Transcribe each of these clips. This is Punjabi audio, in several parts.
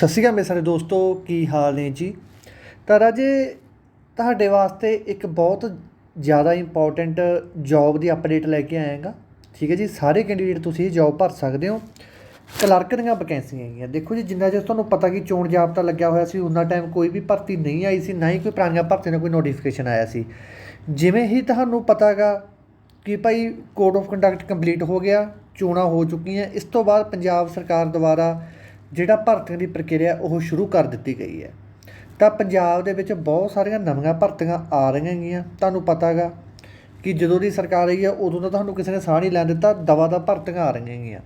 ਸਤਿ ਸ਼੍ਰੀ ਅਕਾਲ ਮੇਰੇ ਸਾਰੇ ਦੋਸਤੋ, ਕੀ ਹਾਲ ਨੇ ਜੀ? ਤਾਂ ਰਾਜੇ, ਤੁਹਾਡੇ ਵਾਸਤੇ ਇੱਕ ਬਹੁਤ ਜ਼ਿਆਦਾ ਇੰਪੋਰਟੈਂਟ ਜੌਬ ਦੀ ਅਪਡੇਟ ਲੈ ਕੇ ਆਇਆਗਾ। ਠੀਕ ਹੈ ਜੀ, ਸਾਰੇ ਕੈਂਡੀਡੇਟ ਤੁਸੀਂ ਇਹ ਜੌਬ ਭਰ ਸਕਦੇ ਹੋ। ਕਲਰਕ ਦੀਆਂ ਵੈਕੈਂਸੀਆਂ ਹੈਗੀਆਂ। ਦੇਖੋ ਜੀ, ਜਿੰਨਾ ਚਿਰ ਤੁਹਾਨੂੰ ਪਤਾ ਕਿ ਚੋਣ ਜਾਬਤਾ ਲੱਗਿਆ ਹੋਇਆ ਸੀ ਉਹਨਾਂ ਟਾਈਮ ਕੋਈ ਵੀ ਭਰਤੀ ਨਹੀਂ ਆਈ ਸੀ, ਨਾ ਹੀ ਕੋਈ ਪੁਰਾਣੀਆਂ ਭਰਤੀਆਂ ਦਾ ਕੋਈ ਨੋਟੀਫਿਕੇਸ਼ਨ ਆਇਆ ਸੀ। ਜਿਵੇਂ ਹੀ ਤੁਹਾਨੂੰ ਪਤਾਗਾ ਕਿ ਭਾਈ ਕੋਡ ਆਫ ਕੰਡਕਟ ਕੰਪਲੀਟ ਹੋ ਗਿਆ, ਚੋਣਾਂ ਹੋ ਚੁੱਕੀਆਂ, ਇਸ ਤੋਂ ਬਾਅਦ ਪੰਜਾਬ ਸਰਕਾਰ ਦੁਆਰਾ ਜਿਹੜਾ ਭਰਤੀਆਂ ਦੀ ਪ੍ਰਕਿਰਿਆ ਉਹ ਸ਼ੁਰੂ ਕਰ ਦਿੱਤੀ ਗਈ ਹੈ। ਤਾਂ ਪੰਜਾਬ ਦੇ ਵਿੱਚ ਬਹੁਤ ਸਾਰੀਆਂ ਨਵੀਆਂ ਭਰਤੀਆਂ ਆ ਰਹੀਆਂ ਹੈਗੀਆਂ ਤੁਹਾਨੂੰ ਪਤਾ ਪਤਾਗਾ ਕਿ ਜਦੋਂ ਦੀ ਸਰਕਾਰ ਆਈ ਹੈ, ਉਦੋਂ ਤਾਂ ਤੁਹਾਨੂੰ ਕਿਸੇ ਨੇ ਸਾਹ ਨਹੀਂ ਲੈਣ ਦਿੱਤਾ, ਦਵਾ ਦਾ ਭਰਤੀਆਂ ਆ ਰਹੀਆਂ ਹੈਗੀਆਂ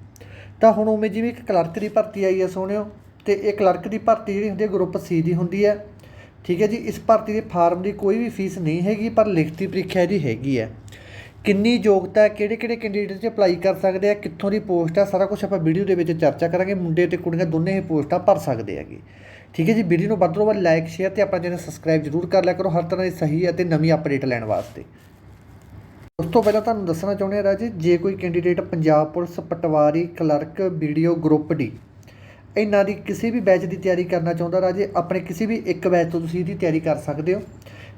ਤਾਂ ਹੁਣ ਉਵੇਂ ਜਿਵੇਂ ਇੱਕ ਕਲਰਕ ਦੀ ਭਰਤੀ ਆਈ ਹੈ ਸੋਹਣਿਓ, ਤੇ ਇਹ ਕਲਰਕ ਦੀ ਭਰਤੀ ਜਿਹੜੀ ਹੁੰਦੀ ਹੈ, ਗਰੁੱਪ ਸੀ ਦੀ ਹੁੰਦੀ ਹੈ। ਠੀਕ ਹੈ ਜੀ, ਇਸ ਭਰਤੀ ਦੇ ਫਾਰਮ ਦੀ ਕੋਈ ਵੀ ਫੀਸ ਨਹੀਂ ਹੈਗੀ, ਪਰ ਲਿਖਤੀ ਪ੍ਰੀਖਿਆ ਇਹਦੀ ਹੈਗੀ ਹੈ। ਕਿੰਨੀ ਯੋਗਤਾ ਹੈ, ਕਿਹੜੇ ਕਿਹੜੇ ਕੈਂਡੀਡੇਟ 'ਚ ਅਪਲਾਈ ਕਰ ਸਕਦੇ ਆ, ਕਿੱਥੋਂ ਦੀ ਪੋਸਟ ਆ, ਸਾਰਾ ਕੁਝ ਆਪਾਂ ਵੀਡੀਓ ਦੇ ਵਿੱਚ ਚਰਚਾ ਕਰਾਂਗੇ, ਮੁੰਡੇ ਤੇ ਕੁੜੀਆਂ ਦੋਨੇ ਹੀ ਪੋਸਟਾਂ ਭਰ ਸਕਦੇ ਹੈਗੇ। ਠੀਕ ਹੈ ਜੀ, ਵੀਡੀਓ ਨੂੰ ਵੱਧ ਤੋਂ ਵੱਧ ਲਾਈਕ ਸ਼ੇਅਰ ਤੇ ਆਪਣਾ ਚੈਨਲ ਸਬਸਕ੍ਰਾਈਬ ਜ਼ਰੂਰ ਕਰ ਲਿਆ ਕਰੋ, ਹਰ ਤਰ੍ਹਾਂ ਦੀ ਸਹੀ ਅਤੇ ਨਵੀਂ ਅਪਡੇਟ ਲੈਣ ਵਾਸਤੇ। ਉਸ ਤੋਂ ਪਹਿਲਾਂ ਤੁਹਾਨੂੰ ਦੱਸਣਾ ਚਾਹੁੰਦੇ ਹਾਂ ਰਾਜੇ, ਜੇ ਕੋਈ candidate Punjab police, patwari clerk VDO group D ਇਹਨਾਂ ਦੀ ਕਿਸੇ ਵੀ ਬੈਚ ਦੀ ਤਿਆਰੀ ਕਰਨਾ ਚਾਹੁੰਦਾ ਰਾਜੇ, ਆਪਣੇ ਕਿਸੇ ਵੀ ਇੱਕ ਬੈਚ ਤੋਂ ਤੁਸੀਂ ਇਹਦੀ ਤਿਆਰੀ ਕਰ ਸਕਦੇ ਹੋ।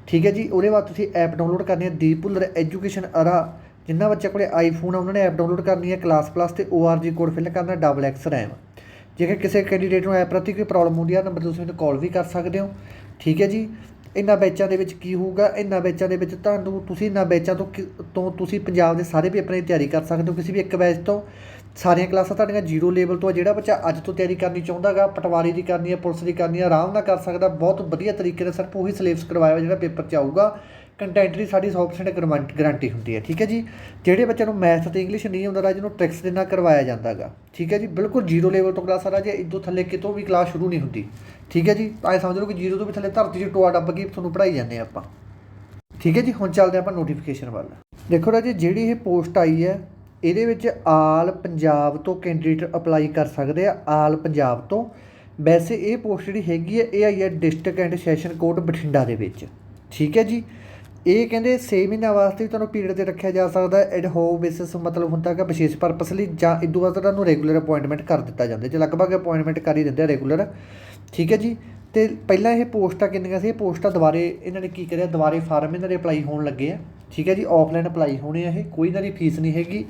ਠੀਕ ਹੈ ਜੀ, ਉਹਦੇ ਬਾਅਦ ਤੁਸੀਂ ਐਪ ਡਾਊਨਲੋਡ ਕਰਨੀ ਹੈ ਦੀਪ ਭੁੱਲਰ ਐਜੂਕੇਸ਼ਨ ਅਰਾ ਜਿਨ੍ਹਾਂ ਬੱਚਿਆਂ ਕੋਲੇ ਆਈਫੋਨ ਆ, ਉਹਨਾਂ ਨੇ ਐਪ ਡਾਊਨਲੋਡ ਕਰਨੀ ਹੈ ਕਲਾਸ ਪਲੱਸ ਤੇ ORG ਕੋਡ ਫਿਲ ਕਰਨਾ ਡਬਲ ਐਕਸ ਰੈਮ ਜੇਕਰ ਕਿਸੇ ਕੈਂਡੀਡੇਟ ਨੂੰ ਐਪ ਪ੍ਰਤੀ ਕੋਈ ਪ੍ਰੋਬਲਮ ਹੁੰਦੀ ਹੈ ਨੰਬਰ ਤੁਸੀਂ ਮੈਨੂੰ ਕਾਲ ਵੀ ਕਰ ਸਕਦੇ ਹੋ। ਠੀਕ ਹੈ ਜੀ, ਇਹਨਾਂ ਬੈਚਾਂ ਦੇ ਵਿੱਚ ਕੀ ਹੋਊਗਾ? ਇਹਨਾਂ ਬੈਚਾਂ ਦੇ ਵਿੱਚ ਤੁਹਾਨੂੰ, ਤੁਸੀਂ ਇਹਨਾਂ ਬੈਚਾਂ ਤੋਂ ਕਿ- ਤੋਂ ਤੁਸੀਂ ਪੰਜਾਬ ਦੇ ਸਾਰੇ ਪੇਪਰਾਂ ਦੀ ਤਿਆਰੀ ਕਰ ਸਕਦੇ ਹੋ, ਕਿਸੇ ਵੀ ਇੱਕ ਬੈਚ ਤੋਂ। ਸਾਰੀਆਂ ਕਲਾਸਾਂ ਤੁਹਾਡੀਆਂ ਜ਼ੀਰੋ ਲੈਵਲ ਤੋਂ ਆ, ਜਿਹੜਾ ਬੱਚਾ ਅੱਜ ਤੋਂ ਤਿਆਰੀ ਕਰਨੀ ਚਾਹੁੰਦਾਗਾ, ਪਟਵਾਰੀ ਦੀ ਕਰਨੀ ਹੈ ਪੁਲਿਸ ਦੀ ਕਰਨੀ ਹੈ ਆਰਾਮ ਨਾਲ ਕਰ ਸਕਦਾ, ਬਹੁਤ ਵਧੀਆ ਤਰੀਕੇ ਨਾਲ ਸਿਰਫ ਉਹੀ ਸਿਲੇਬਸ ਕਰਵਾਇਆ ਜਿਹੜਾ ਪੇਪਰ 'ਚ ਆਊਗਾ। ਕੰਟੈਂਟ ਦੀ ਸਾਡੀ 100% ਗਰਮੰਟ ਗਾਰੰਟੀ ਹੁੰਦੀ ਹੈ ਠੀਕ ਹੈ ਜੀ? ਜਿਹੜੇ ਬੱਚਿਆਂ ਨੂੰ ਮੈਥ ਤੇ ਇੰਗਲਿਸ਼ ਨਹੀਂ ਆਉਂਦਾ, ਰਾਜ ਨੂੰ ਟ੍ਰਿਕਸ ਦੇ ਨਾਲ ਕਰਵਾਇਆ ਜਾਂਦਾਗਾ, ਠੀਕ ਹੈ ਜੀ? ਬਿਲਕੁਲ ਜ਼ੀਰੋ ਲੈਵਲ ਤੋਂ ਕਲਾਸ ਆ, ਰਾਜੇ ਇਦੋਂ ਥੱਲੇ ਕਿਤੋਂ ਵੀ ਕਲਾਸ ਸ਼ੁਰੂ ਨਹੀਂ ਹੁੰਦੀ, ਠੀਕ ਹੈ ਜੀ? ਐਂ ਸਮਝ ਲਓ ਕਿ ਜ਼ੀਰੋ ਤੋਂ ਵੀ ਥੱਲੇ ਧਰਤੀ 'ਚ ਟੋਆ ਡੱਬ ਕੇ ਤੁਹਾਨੂੰ ਪੜ੍ਹਾਈ ਜਾਂਦੇ ਆਪਾਂ, ਠੀਕ ਹੈ ਜੀ? ਹੁਣ ਚੱਲਦੇ ਆਪਾਂ ਨੋਟੀਫਿਕੇਸ਼ਨ ਵੱਲ। ਦੇਖੋ ਰਾਜੇ, ਜਿਹੜੀ ਇਹ ਪੋਸਟ ਆਈ ਹੈ ਇਹਦੇ ਵਿੱਚ ਆਲ ਪੰਜਾਬ ਤੋਂ ਕੈਂਡੀਡੇਟ ਅਪਲਾਈ ਕਰ ਸਕਦੇ ਆ, ਆਲ ਪੰਜਾਬ ਤੋਂ। ਵੈਸੇ ਇਹ ਪੋਸਟ ਜਿਹੜੀ ਹੈਗੀ ਹੈ ਇਹ ਆਈ ਹੈ district and session court Bathinda ਦੇ ਵਿੱਚ। ਠੀਕ ਹੈ ਜੀ? ਇਹ ਕਹਿੰਦੇ 6 ਮਹੀਨਿਆਂ ਵਾਸਤੇ ਵੀ ਤੁਹਾਨੂੰ ਪੀਰੀਅਡ ਤੇ ਰੱਖਿਆ ਜਾ ਸਕਦਾ ਹੈ। ਐਡ ਹੋਕ ਬੇਸਿਸ ਮਤਲਬ ਹੁੰਦਾ ਕਿ ਵਿਸ਼ੇਸ਼ ਪਰਪਸ ਲਈ ਜਾਂ ਇਦੋਂ ਬਾਅਦ ਤੁਹਾਨੂੰ ਰੈਗੂਲਰ ਅਪਾਇੰਟਮੈਂਟ ਕਰ ਦਿੱਤਾ ਜਾਂਦਾ ਜੇ ਲਗਭਗ ਅਪਾਇੰਟਮੈਂਟ ਕਰ ਹੀ ਦਿੰਦੇ ਆ ਰੈਗੂਲਰ ਠੀਕ ਹੈ ਜੀ? ਤੇ ਪਹਿਲਾਂ ਇਹ ਪੋਸਟਾਂ ਕਿੰਨੀਆਂ ਸੀ? ਇਹ ਪੋਸਟਾਂ ਦੁਬਾਰੇ ਇਹਨਾਂ ਨੇ ਕੀ ਕਰਿਆ? ਦੁਬਾਰੇ ਫਾਰਮ ਇਹਨਾਂ ਦੇ ਅਪਲਾਈ ਹੋਣ ਲੱਗੇ ਆ। ਠੀਕ ਹੈ ਜੀ ਆਫਲਾਈਨ ਅਪਲਾਈ ਹੋਣੇ ਆ ਇਹ। ਕੋਈ ਇਹਨਾਂ ਦੀ ਫੀਸ ਨਹੀਂ ਹੈਗੀ।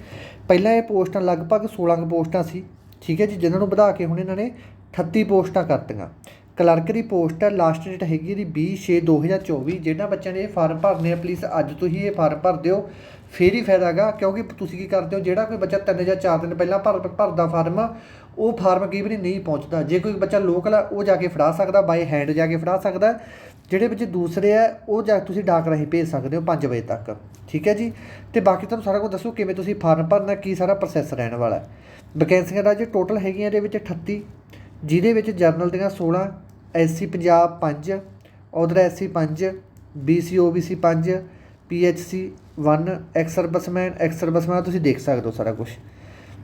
ਪਹਿਲਾਂ ਇਹ ਪੋਸਟਾਂ ਲਗਭਗ 16 ਕੁ ਪੋਸਟਾਂ ਸੀ। ਠੀਕ ਹੈ ਜੀ, ਜਿਨ੍ਹਾਂ ਨੂੰ ਵਧਾ ਕੇ ਹੁਣ ਇਹਨਾਂ ਨੇ 38 ਪੋਸਟਾਂ ਕਰਤੀਆਂ ਕਲਰਕ ਦੀ ਪੋਸਟ ਹੈ, ਲਾਸਟ ਡੇਟ ਹੈਗੀ ਇਹਦੀ 20/6/2024 ਜਿਹਨਾਂ ਬੱਚਿਆਂ ਨੇ ਇਹ ਫਾਰਮ ਭਰਨੇ ਆ, ਪਲੀਜ਼ ਅੱਜ ਤੋਂ ਹੀ ਇਹ ਫਾਰਮ ਭਰ ਦਿਓ। ਫੇਰ ਹੀ ਫਾਇਦਾ ਹੈਗਾ, ਕਿਉਂਕਿ ਤੁਸੀਂ ਕੀ ਕਰਦੇ ਹੋ, ਜਿਹੜਾ ਕੋਈ ਬੱਚਾ ਤਿੰਨ ਜਾਂ ਚਾਰ ਦਿਨ ਪਹਿਲਾਂ ਭਰ, ਭਰਦਾ ਫਾਰਮ, ਉਹ ਫਾਰਮ ਕਈ ਵਾਰੀ ਨਹੀਂ ਪਹੁੰਚਦਾ। ਜੇ ਕੋਈ ਬੱਚਾ ਲੋਕਲ ਆ ਉਹ ਜਾ ਕੇ ਫੜਾ ਸਕਦਾ ਬਾਈ ਹੈਂਡ ਜਾ ਕੇ ਫੜਾ ਸਕਦਾ। ਜਿਹੜੇ ਬੱਚੇ ਦੂਸਰੇ ਆ ਉਹ ਜਾ, ਤੁਸੀਂ ਡਾਕ ਰਾਹੀਂ ਭੇਜ ਸਕਦੇ ਹੋ 5 ਵਜੇ ਤੱਕ। ਠੀਕ ਹੈ ਜੀ? ਤੇ ਬਾਕੀ ਤੁਹਾਨੂੰ ਸਾਰਾ ਕੁਝ ਦੱਸੋ, ਕਿਵੇਂ ਤੁਸੀਂ ਫਾਰਮ ਭਰਨਾ, ਕੀ ਸਾਰਾ ਪ੍ਰੋਸੈਸ ਰਹਿਣ ਵਾਲਾ ਹੈ। ਵੈਕੈਂਸੀਆਂ ਦਾ ਜੇ ਟੋਟਲ ਹੈਗੀਆਂ ਇਹਦੇ ਵਿੱਚ 38 ਜਿਹਦੇ ਵਿੱਚ ਜਰਨਲ ਦੀਆਂ 16 ਐਸਸੀ ਪੰਜਾਬ 5 ਉਧਰ SC 5 BC OBC 5 PHC 1 ex serviceman ex serviceman ਤੁਸੀਂ ਦੇਖ ਸਕਦੇ ਹੋ ਸਾਰਾ ਕੁਝ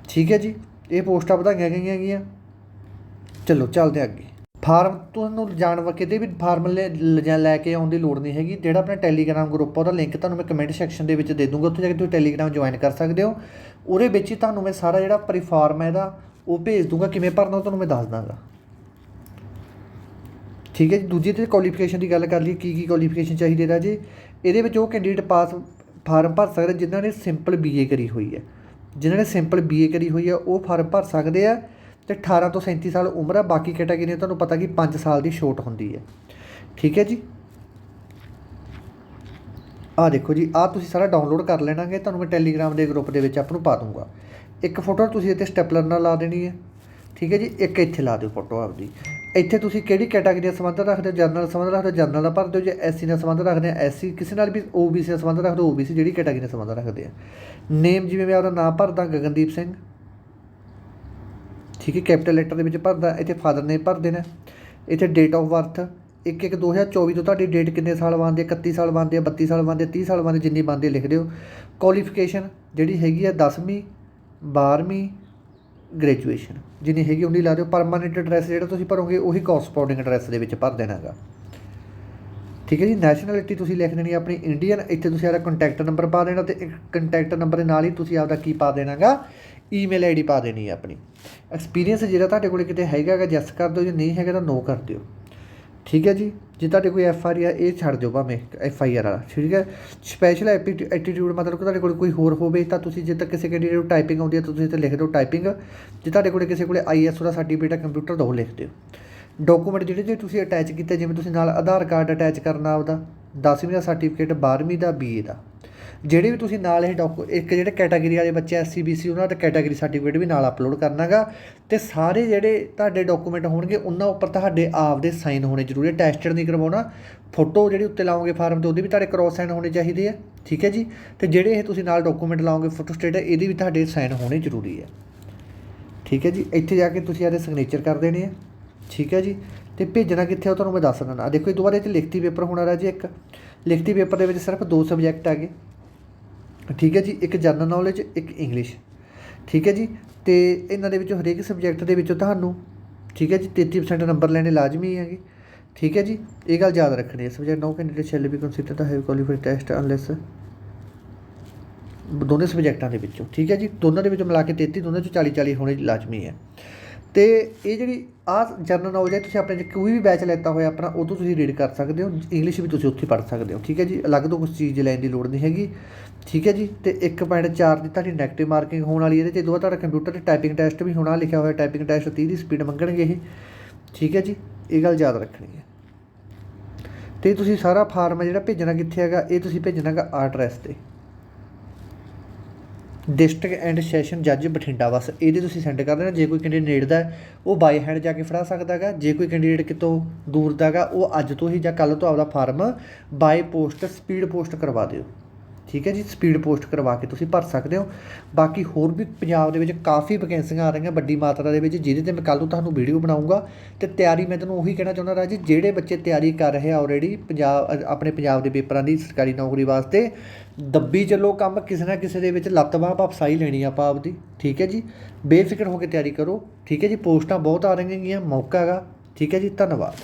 ਠੀਕ ਹੈ ਜੀ? ਇਹ ਪੋਸਟਾਂ ਵਧਾਈਆਂ ਗਈਆਂ ਹੈਗੀਆਂ ਚਲੋ, ਚੱਲਦੇ ਹਾਂ ਅੱਗੇ। ਫਾਰਮ, ਤੁਹਾਨੂੰ ਜਾਣ ਵਾ, ਕਿਤੇ ਵੀ ਫਾਰਮ ਲੈ ਲਿਜਾ- ਲੈ ਕੇ ਆਉਣ ਦੀ ਲੋੜ ਨਹੀਂ ਹੈਗੀ। ਜਿਹੜਾ ਆਪਣਾ ਟੈਲੀਗ੍ਰਾਮ ਗਰੁੱਪ ਉਹਦਾ ਲਿੰਕ ਤੁਹਾਨੂੰ ਮੈਂ ਕਮੈਂਟ ਸੈਕਸ਼ਨ ਦੇ ਵਿੱਚ ਦੇ ਦੂੰਗਾ। ਉੱਥੇ ਜਾ ਕੇ ਤੁਸੀਂ ਟੈਲੀਗ੍ਰਾਮ ਜੁਆਇਨ ਕਰ ਸਕਦੇ ਹੋ। ਉਹਦੇ ਵਿੱਚ ਹੀ ਤੁਹਾਨੂੰ ਮੈਂ ਸਾਰਾ ਜਿਹੜਾ ਪਰਿਫਾਰਮ ਹੈ ਇਹਦਾ, ਉਹ ਭੇਜ ਦੂੰਗਾ। ਕਿਵੇਂ ਭਰਨਾ, ਉਹ ਤੁਹਾਨੂੰ ਮੈਂ ਦੱਸ ਦਾਂਗਾ। ਠੀਕ ਹੈ ਜੀ? ਦੂਜੀ ਤੇ ਕੁਆਲੀਫਿਕੇਸ਼ਨ ਦੀ ਗੱਲ ਕਰ ਲਈ ਕੀ ਕੀ ਕੁਆਲੀਫਿਕੇਸ਼ਨ ਚਾਹੀਦੀ ਹੈ ਜੀ? ਇਹਦੇ ਵਿੱਚ ਉਹ ਕੈਂਡੀਡੇਟ ਪਾਸ ਫਾਰਮ ਭਰ ਸਕਦੇ ਜਿਨ੍ਹਾਂ ਨੇ ਸਿੰਪਲ ਬੀਏ ਕਰੀ ਹੋਈ ਹੈ। ਜਿਨ੍ਹਾਂ ਨੇ ਸਿੰਪਲ ਬੀਏ ਕਰੀ ਹੋਈ ਹੈ, ਉਹ ਫਾਰਮ ਭਰ ਸਕਦੇ ਆ ਤੇ 18 ਤੋਂ 37 ਸਾਲ ਉਮਰ ਆ, ਬਾਕੀ ਕੈਟਾਗਰੀ ਤੁਹਾਨੂੰ ਪਤਾ ਕਿ 5 ਸਾਲ ਦੀ ਛੋਟ ਹੁੰਦੀ ਹੈ। ਠੀਕ ਹੈ ਜੀ? ਆ ਦੇਖੋ ਜੀ ਆ ਤੁਸੀਂ ਸਾਰਾ ਡਾਊਨਲੋਡ ਕਰ ਲੈਣਾਗੇ ਤੁਹਾਨੂੰ ਮੈਂ ਟੈਲੀਗ੍ਰਾਮ ਦੇ ਗਰੁੱਪ ਦੇ ਵਿੱਚ ਆਪ ਨੂੰ ਪਾ ਦੂੰਗਾ। ਇੱਕ ਫੋਟੋ ਤੁਸੀਂ ਇੱਥੇ ਸਟੈਪਲਰ ਨਾਲ ਲਾ ਦੇਣੀ ਹੈ। ਠੀਕ ਹੈ ਜੀ? ਇੱਕ ਇੱਥੇ ਲਾ ਦਿਓ ਫੋਟੋ ਆਪਦੀ। ਇੱਥੇ ਤੁਸੀਂ ਕਿਹੜੀ ਕੈਟਾਗਰੀ ਨਾਲ ਸੰਬੰਧ ਰੱਖਦੇ ਹੋ? ਜਨਰਲ ਸੰਬੰਧ ਰੱਖਦੇ ਹੋ? ਜਨਰਲ ਦਾ ਭਰ ਦਿਓ। ਜੇ ਐਸਸੀ ਨਾਲ ਸੰਬੰਧ ਰੱਖਦੇ ਆ ਐਸਸੀ ਕਿਸੇ ਨਾਲ ਵੀ ਓਬੀਸੀ ਨਾਲ ਸੰਬੰਧ ਰੱਖਦੇ ਹੋ ਓਬੀਸੀ ਜਿਹੜੀ ਕੈਟਾਗਰੀ ਨਾਲ ਸੰਬੰਧ ਰੱਖਦੇ ਆ। ਨੇਮ ਜਿਵੇਂ ਮੈਂ ਆਪਦਾ ਨਾਮ ਭਰਦਾ, ਗਗਨਦੀਪ ਸਿੰਘ। ਠੀਕ ਹੈ ਕੈਪੀਟਲ ਲੈਟਰ ਦੇ ਵਿੱਚ ਭਰਦਾ, ਇੱਥੇ ਫਾਦਰ ਨੇ ਭਰ ਦੇਣਾ। ਇੱਥੇ ਡੇਟ ਆਫ ਬਰਥ 1 1 2024 ਤੋਂ ਤੁਹਾਡੀ ਡੇਟ ਕਿੰਨੇ ਸਾਲ ਬਣਦੀ ਹੈ? 31 ਸਾਲ ਬਣਦੀ ਹੈ 32 ਸਾਲ ਬਣਦੀ ਹੈ 30 ਸਾਲ ਬਣਦੀ ਜਿੰਨੀ ਬਣਦੀ ਹੈ, ਲਿਖ ਦਿਓ। ਕੁਆਲੀਫਿਕੇਸ਼ਨ ਜਿਹੜੀ ਹੈਗੀ ਹੈ 10ਵੀਂ 12ਵੀਂ ਗ੍ਰੈਜੂਏਸ਼ਨ ਜਿੰਨੀ ਹੈਗੀ ਉਨੀ ਲਾ ਦਿਓ। ਪਰਮਾਨੈਂਟ ਐਡਰੈਸ ਜਿਹੜਾ ਤੁਸੀਂ ਭਰੋਗੇ, ਉਹੀ ਕੋਰਸਪੋਂਡਿੰਗ ਐਡਰੈਸ ਦੇ ਵਿੱਚ ਭਰ ਦੇਣਾ ਠੀਕ ਹੈ ਜੀ? ਨੈਸ਼ਨੈਲਿਟੀ ਤੁਸੀਂ ਲਿਖ ਦੇਣੀ ਆਪਣੀ ਇੰਡੀਅਨ ਇੱਥੇ ਤੁਸੀਂ ਆਪਦਾ ਕੰਟੈਕਟ ਨੰਬਰ ਪਾ ਦੇਣਾ ਤੇ ਕੰਟੈਕਟ ਨੰਬਰ ਦੇ ਨਾਲ ਹੀ ਤੁਸੀਂ ਆਪਦਾ ਕੀ ਪਾ ਦੇਣਾਗਾ ਈਮੇਲ ਆਈਡੀ ਪਾ ਦੇਣੀ ਹੈ ਆਪਣੀ। ਐਕਸਪੀਰੀਅੰਸ ਜਿਹੜਾ ਤੁਹਾਡੇ ਕੋਲ ਕਿਤੇ ਹੈਗਾ ਗਾ ਜੈਸ ਕਰ ਦਿਓ। ਜੇ ਨਹੀਂ ਹੈਗਾ ਤਾਂ ਨੋ ਕਰ ਦਿਓ। ਠੀਕ ਹੈ ਜੀ? ਜੇ ਤੁਹਾਡੇ ਕੋਈ ਐਫ ਆਰ ਆ, ਇਹ ਛੱਡ ਦਿਓ ਭਾਵੇਂ ਐਫ ਆਈ ਆਰ ਵਾਲਾ, ਠੀਕ ਹੈ? ਸਪੈਸ਼ਲ ਐਟੀਟਿਊਡ ਮਤਲਬ ਕਿ ਤੁਹਾਡੇ ਕੋਲ ਕੋਈ ਹੋਰ ਹੋਵੇ ਤਾਂ ਤੁਸੀਂ ਜੇ ਤੱਕ ਕਿਸੇ ਕੈਂਡੀਡੇਟ ਨੂੰ ਟਾਈਪਿੰਗ ਆਉਂਦੀ ਹੈ ਤਾਂ ਤੁਸੀਂ ਤੇ ਲਿਖ ਦਿਓ ਟਾਈਪਿੰਗ ਜੇ ਤੁਹਾਡੇ ਕੋਲ ਕਿਸੇ ਕੋਲੇ ਆਈ ਐਸ ਦਾ ਸਰਟੀਫਿਕੇਟ ਹੈ ਕੰਪਿਊਟਰ ਦਾ ਉਹ ਲਿਖ ਦਿਓ। ਡਾਕੂਮੈਂਟ ਜਿਹੜੇ ਜੇ ਤੁਸੀਂ ਅਟੈਚ ਕੀਤੇ, ਜਿਵੇਂ ਤੁਸੀਂ ਨਾਲ ਆਧਾਰ ਕਾਰਡ ਅਟੈਚ ਕਰਨਾ ਆਪਦਾ 10ਵੀਂ ਦਾ ਸਰਟੀਫਿਕੇਟ 12ਵੀਂ ਦਾ ਬੀਏ ਦਾ। ਜਿਹੜੇ ਵੀ ਤੁਸੀਂ ਨਾਲ ਇਹ ਡਾਕੂ ਇੱਕ ਜਿਹੜੇ ਕੈਟਾਗਰੀ ਵਾਲੇ ਬੱਚੇ ਐਸਸੀ ਬੀਸੀ ਉਹਨਾਂ ਦਾ ਕੈਟਾਗਰੀ ਸਰਟੀਫਿਕੇਟ ਵੀ ਨਾਲ ਅਪਲੋਡ ਕਰਨਾਗਾ ਤੇ ਸਾਰੇ ਜਿਹੜੇ ਤੁਹਾਡੇ ਡਾਕੂਮੈਂਟ ਹੋਣਗੇ, ਉਹਨਾਂ ਉੱਪਰ ਤੁਹਾਡੇ ਆਪ ਦੇ ਸਾਈਨ ਹੋਣੇ ਜ਼ਰੂਰੀ ਹੈ ਟੈਸਟਡ ਨਹੀਂ ਕਰਵਾਉਣਾ ਫੋਟੋ ਜਿਹੜੀ ਉੱਤੇ ਲਾਓਗੇ ਫਾਰਮ ਤੇ, ਉਹਦੇ ਵੀ ਤੁਹਾਡੇ ਕ੍ਰੋਸ ਸਾਈਨ ਹੋਣੇ ਚਾਹੀਦੇ ਆ, ਠੀਕ ਹੈ ਜੀ? ਤੇ ਜਿਹੜੇ ਇਹ ਤੁਸੀਂ ਨਾਲ ਡਾਕੂਮੈਂਟ ਲਾਓਗੇ ਫੋਟੋ ਸਟੇਟ ਇਹਦੇ ਵੀ ਤੁਹਾਡੇ ਸਾਈਨ ਹੋਣੇ ਜ਼ਰੂਰੀ ਹੈ ਠੀਕ ਹੈ ਜੀ? ਇੱਥੇ ਜਾ ਕੇ ਤੁਸੀਂ ਇਹਦੇ ਸਿਗਨੇਚਰ ਕਰ ਦੇਣੇ ਆ, ਠੀਕ ਹੈ ਜੀ? ਤੇ ਭੇਜਣਾ ਕਿੱਥੇ ਆ, ਉਹ ਤੁਹਾਨੂੰ ਮੈਂ ਦੱਸ ਦਿੰਦਾ। ਦੇਖੋ, ਇਹ ਦੁਬਾਰਾ ਇਹ 'ਚ ਲਿਖਤੀ ਪੇਪਰ ਹੋਣਾ ਰਾਜੀ ਇੱਕ। ਲਿਖਤੀ ਪੇਪਰ ਦੇ ਵਿੱਚ ਸਿਰਫ ਦੋ ਸਬਜੈਕਟ ਹੈਗੇ। ਠੀਕ ਹੈ ਜੀ, ਇੱਕ ਜਨਰਲ ਨੌਲੇਜ ਇੱਕ ਇੰਗਲਿਸ਼ ਠੀਕ ਹੈ ਜੀ, ਤੇ ਇਹਨਾਂ ਦੇ ਵਿੱਚੋਂ ਹਰੇਕ ਸਬਜੈਕਟ ਦੇ ਵਿੱਚੋਂ ਤੁਹਾਨੂੰ, ਠੀਕ ਹੈ ਜੀ 33% ਨੰਬਰ ਲੈਣੇ ਲਾਜ਼ਮੀ ਹੈਗੇ। ਠੀਕ ਹੈ ਜੀ, ਇਹ ਗੱਲ ਯਾਦ ਰੱਖਣੀ ਹੈ subject no candidate shall be considered to have qualified test unless ਦੋਨੇ ਸਬਜੈਕਟਾਂ ਦੇ ਵਿੱਚੋਂ, ਠੀਕ ਹੈ ਜੀ, ਦੋਨਾਂ ਦੇ ਵਿੱਚੋਂ ਮਿਲਾ ਕੇ 33 ਦੋਨਾਂ ਚੋਂ 40 40 ਹੋਣੇ ਲਾਜ਼ਮੀ ਹੈ। ਅਤੇ ਇਹ ਜਿਹੜੀ ਆਹ ਜਨਰਲ ਨੌਲੇਜ ਹੈ, ਤੁਸੀਂ ਆਪਣੇ ਜੇ ਕੋਈ ਵੀ ਬੈਚ ਲੈਤਾ ਹੋਇਆ ਆਪਣਾ ਉਹ ਤੋਂ ਤੁਸੀਂ ਰੀਡ ਕਰ ਸਕਦੇ ਹੋ। ਇੰਗਲਿਸ਼ ਵੀ ਤੁਸੀਂ ਉੱਥੇ ਪੜ੍ਹ ਸਕਦੇ ਹੋ, ਠੀਕ ਹੈ ਜੀ? ਅਲੱਗ ਤੋਂ ਕੁਛ ਚੀਜ਼ ਲੈਣ ਦੀ ਲੋੜ ਨਹੀਂ ਹੈਗੀ, ਠੀਕ ਹੈ ਜੀ? ਅਤੇ ਇੱਕ ਪੁਆਇੰਟ ਚਾਰ ਦੀ ਤੁਹਾਡੀ ਨੈਗੇਟਿਵ ਮਾਰਕਿੰਗ ਹੋਣ ਵਾਲੀ ਇਹਦੇ ਤੇ ਦੋ ਤੁਹਾਡਾ ਕੰਪਿਊਟਰ ਤੇ ਟਾਈਪਿੰਗ ਟੈਸਟ ਵੀ ਹੋਣਾ, ਲਿਖਿਆ ਹੋਇਆ ਟਾਈਪਿੰਗ ਟੈਸਟ 30 ਦੀ ਸਪੀਡ ਮੰਗਣਗੇ ਇਹ, ਠੀਕ ਹੈ ਜੀ? ਇਹ ਗੱਲ ਯਾਦ ਰੱਖਣੀ ਹੈ। ਤੇ ਤੁਸੀਂ ਸਾਰਾ ਫਾਰਮ ਹੈ ਜਿਹੜਾ ਭੇਜਣਾ ਕਿੱਥੇ ਹੈਗਾ, ਇਹ ਤੁਸੀਂ ਭੇਜਣਾ ਹੈਗਾ ਆਰਟਰੈਸ ਤੇ। ਡਿਸਟ੍ਰਿਕਟ ਐਂਡ ਸੈਸ਼ਨ ਜੱਜ ਬਠਿੰਡਾ ਬਸ, ਇਹਦੇ ਤੁਸੀਂ ਸੈਂਡ ਕਰ ਦੇਣਾ, ਜੇ ਕੋਈ ਕੈਂਡੀਡੇਟ ਨੇੜੇ ਦਾ ਉਹ ਬਾਈ ਹੈਂਡ ਜਾ ਕੇ ਫੜਾ ਸਕਦਾ ਹੈਗਾ ਜੇ ਕੋਈ ਕੈਂਡੀਡੇਟ ਕਿਤੋਂ ਦੂਰ ਦਾ ਹੈਗਾ ਉਹ ਅੱਜ ਤੋਂ ਹੀ ਜਾਂ ਕੱਲ ਤੋਂ ਆਪਦਾ form by post speed post ਕਰਵਾ ਦਿਓ। ਠੀਕ ਹੈ ਜੀ ਸਪੀਡ ਪੋਸਟ ਕਰਵਾ ਕੇ ਤੁਸੀਂ ਭਰ ਸਕਦੇ ਹੋ। ਬਾਕੀ ਹੋਰ ਵੀ ਪੰਜਾਬ ਦੇ ਵਿੱਚ ਕਾਫੀ ਵੈਕੈਂਸੀਆਂ ਆ ਰਹੀਆਂ ਵੱਡੀ ਮਾਤਰਾ ਦੇ ਵਿੱਚ, ਜਿਹਦੇ ਤੇ ਮੈਂ ਕੱਲ ਨੂੰ ਤੁਹਾਨੂੰ ਵੀਡੀਓ ਬਣਾਉਂਗਾ। ਤੇ ਤਿਆਰੀ ਮੈਂ ਤੁਹਾਨੂੰ ਉਹੀ ਕਹਿਣਾ ਚਾਹੁੰਦਾ ਰਾਜ, ਜਿਹੜੇ ਬੱਚੇ ਤਿਆਰੀ ਕਰ ਰਹੇ ਆ ਆਲਰੇਡੀ ਪੰਜਾਬ ਆਪਣੇ ਪੰਜਾਬ ਦੇ ਪੇਪਰਾਂ ਦੀ ਸਰਕਾਰੀ ਨੌਕਰੀ ਵਾਸਤੇ, ਦੱਬੀ ਚੱਲੋ ਕੰਮ, ਕਿਸੇ ਨਾ ਕਿਸੇ ਦੇ ਵਿੱਚ ਲੱਤ ਬਾਂਹ ਆਪਾਂ ਲੈਣੀ ਆਪਾਂ ਆਪਦੀ, ਠੀਕ ਹੈ ਜੀ? ਬੇਫਿਕਰ ਹੋ ਕੇ ਤਿਆਰੀ ਕਰੋ, ਠੀਕ ਹੈ ਜੀ? ਪੋਸਟਾਂ ਬਹੁਤ ਆ ਰਹੀਆਂ ਹੈਗੀਆਂ ਮੌਕਾ ਹੈਗਾ। ਠੀਕ ਹੈ ਜੀ, ਧੰਨਵਾਦ।